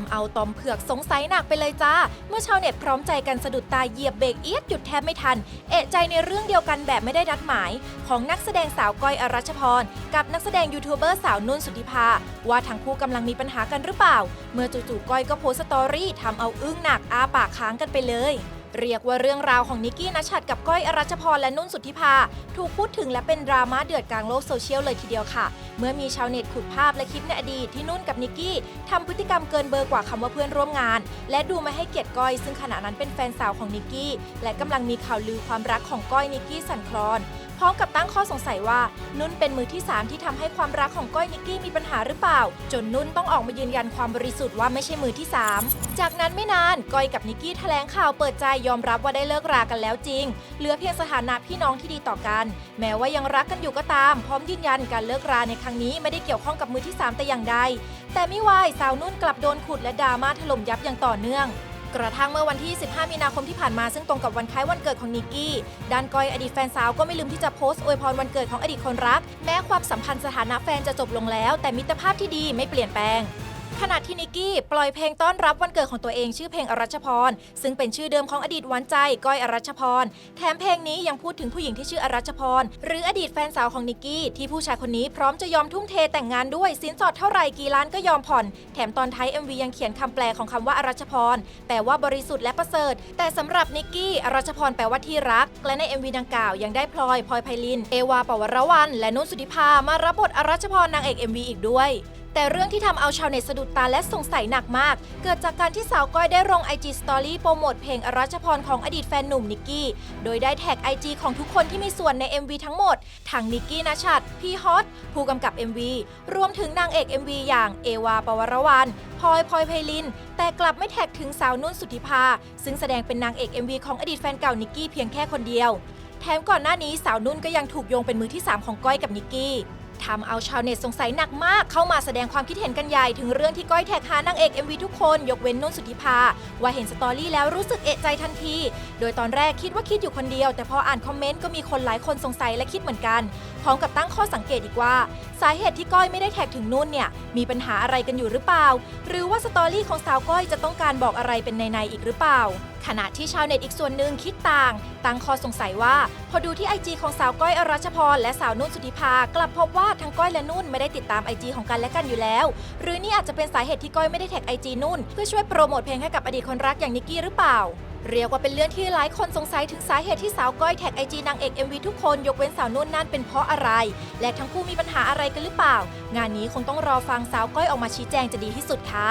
ำเอาตอมเผือกสงสัยหนักไปเลยจ้า เมื่อชาวเน็ตพร้อมใจกันสะดุดตาเหยียบเบรกเอียดหยุดแทบไม่ทัน เอะใจในเรื่องเดียวกันแบบไม่ได้นัดหมาย ของนักแสดงสาวก้อยอรัชพร กับนักแสดงยูทูบเบอร์สาวนุ่นสุธิภา ว่าทั้งคู่กำลังมีปัญหากันหรือเปล่า เมื่อจู่ๆก้อยก็โพสต์สตอรี่ทำเอาอึ้งหนักอาปากค้างกันไปเลย เรียกว่าเรื่องราวของนิกกี้นัชชัดกับก้อยอรัชพรและนุ่นสุทธิภา ถูกพูดถึงและเป็นดราม่าเดือดกลางโลกโซเชียลเลยทีเดียวค่ะ เมื่อมีชาวเน็ตขุดภาพและคลิปในอดีตที่นุ่นกับนิกกี้ทำพฤติกรรมเกินเบอร์กว่าคำว่าเพื่อนร่วมงาน และดูไม่ให้เกียรติก้อยซึ่งขณะนั้นเป็นแฟนสาวของนิกกี้และกำลังมีข่าวลือความรักของก้อยนิกกี้สั่นคลอนพร้อมกับตั้งข้อสงสัยว่า นุ่นเป็นมือที่ 3 ที่ทำให้ความรักของก้อยนิกกี้มีปัญหาหรือเปล่า จนนุ่นต้องออกมายืนยันความบริสุทธิ์ว่าไม่ใช่มือที่ 3 จากนั้นไม่นาน ก้อยกับนิกกี้แถลงข่าวเปิดใจยอมรับว่าได้เลิกรากันแล้วจริง เหลือเพียงสถานะพี่น้องที่ดีต่อกัน แม้ว่ายังรักกันอยู่ก็ตาม พร้อมยืนยันการเลิกราในครั้งนี้ไม่ได้เกี่ยวข้องกับมือที่ 3 แต่อย่างใด แต่ไม่วายสาวนุ่นกลับโดนขุดและดราม่าถล่มยับอย่างต่อเนื่องกระทั่งเมื่อวันที่ 15 มีนาคมที่ผ่านมาซึ่งตรงกับวันคล้ายวันเกิดของนิกกี้ ด้านก้อยอดีตแฟนสาวก็ไม่ลืมที่จะโพสต์อวยพรวันเกิดของอดีตคนรัก แม้ความสัมพันธ์สถานะแฟนจะจบลงแล้ว แต่มิตรภาพที่ดีไม่เปลี่ยนแปลง ขณะที่นิกกี้ปล่อยเพลงต้อนรับวันเกิดของตัวเองชื่อเพลงอรัชพร ซึ่งเป็นชื่อเดิมของอดีตหวานใจก้อยอรัชพร แถมเพลงนี้ยังพูดถึงผู้หญิงที่ชื่ออรัชพร หรืออดีตแฟนสาวของนิกกี้ ที่ผู้ชายคนนี้พร้อมจะยอมทุ่มเทแต่งงานด้วยสินสอดเท่าไหร่กี่ล้านก็ยอมผ่อน แถมตอนท้าย MV ยังเขียนคำแปลของคำว่าอรัชพรแปลว่าบริสุทธิ์และประเสริฐ แต่สำหรับนิกกี้อรัชพรแปลว่าที่รัก และใน MV ดังกล่าวยังได้พลอยพลอยไพลิน เอวาปวรวัน และนุ่นสุธิภามารับบทอรัชพรนางเอก MV อีกด้วย แต่เรื่องที่ทำเอาชาวเน็ตสะดุดตาและสงสัยหนักมาก เกิดจากการที่สาวก้อยได้ลง IG Story โปรโมทเพลงอรัชพรของอดีตแฟนหนุ่มนิกกี้ โดยได้แท็ก IG ของทุกคนที่มีส่วนใน MV ทั้งหมด ทั้งนิกกี้นชัดพี่ฮอตผู้กำกับ MV รวมถึงนางเอก MV อย่างเอวาปวรวันพลอยพลอยไพลิน แต่กลับไม่แท็กถึงสาวนุ่นสุธิภา ซึ่งแสดงเป็นนางเอก MV ของอดีตแฟนเก่านิกกี้เพียงแค่คนเดียว แถมก่อนหน้านี้สาวนุ่นก็ยังถูกโยงเป็นมือที่ 3 ของก้อยกับนิกกี้ ทำเอาชาวเน็ตสงสัยหนักมาก เข้ามาแสดงความคิดเห็นกันใหญ่ถึงเรื่องที่ก้อยแท็กหานางเอก MV ทุกคนยกเว้นนุ่นสุธิภา ว่าเห็นสตอรี่แล้วรู้สึกเอะใจทันที โดยตอนแรกคิดว่าคิดอยู่คนเดียว แต่พออ่านคอมเมนต์ก็มีคนหลายคนสงสัยและคิดเหมือนกัน พร้อมกับตั้งข้อสังเกตอีกว่าสาเหตุที่ก้อยไม่ได้แท็กถึงนุ่นเนี่ย มีปัญหาอะไรกันอยู่หรือเปล่า หรือว่าสตอรี่ของสาวก้อยจะต้องการบอกอะไรเป็นในๆอีกหรือเปล่า ขณะที่ชาวเน็ตอีกส่วนหนึ่งคิดต่าง ตั้งข้อสงสัยว่า พอดูที่ไอจีของสาวก้อยอรัชพรและสาวนุ่นสุธิภากลับพบว่าทั้งก้อยและนุ่นไม่ได้ติดตามไอจีของกันและกันอยู่แล้ว หรือนี่อาจจะเป็นสาเหตุที่ก้อยไม่ได้แท็กไอจีนุ่นเพื่อช่วยโปรโมทเพลงให้กับอดีตคนรักอย่างนิกกี้หรือเปล่า เรียกว่าเป็นเรื่องที่หลายคนสงสัยถึงสาเหตุที่สาวก้อยแท็กไอจีนางเอก MV ทุกคนยกเว้นสาวนุ่นนั่นเป็นเพราะอะไร และทั้งคู่มีปัญหาอะไรกันหรือเปล่า งานนี้คงต้องรอฟังสาวก้อยออกมาชี้แจงจะดีที่สุดค่ะ